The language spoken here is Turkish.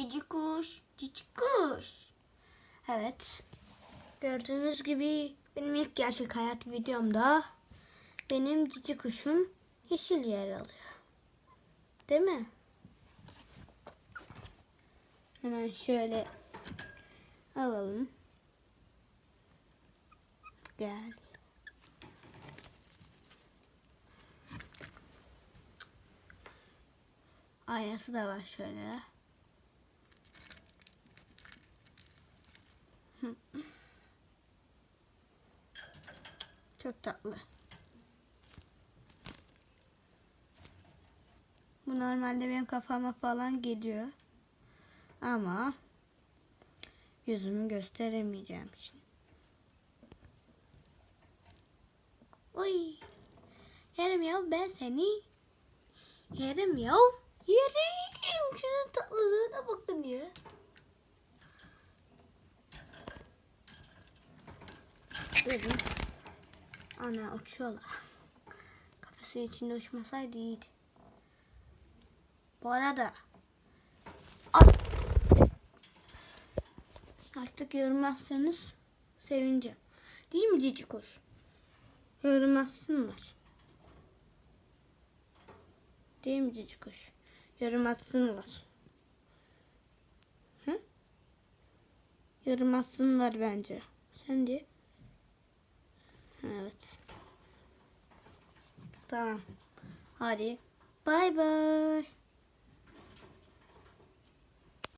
Cici kuş. Cici kuş. Evet. Gördüğünüz gibi benim ilk gerçek hayat videomda benim cici kuşum yeşil yer alıyor. Değil mi? Hemen şöyle alalım. Gel. Aynası da var şöyle. Çok tatlı. Bu normalde benim kafama falan geliyor. Ama yüzümü gösteremeyeceğim için. Oy. Yerim ya ben seni. Yerim ya. Yerim. Şunun tatlılığına bakın ya. Dedim. Ana uçuyorlar. Kafası içinde uçmasaydı iyiydi. Bu arada artık yormazsanız sevineceğim. Değil mi cici kuş? Yorum atsınlar. Değil mi cici kuş? Yorum atsınlar bence. Sen de. Evet. Tamam. Hadi. Bay bay.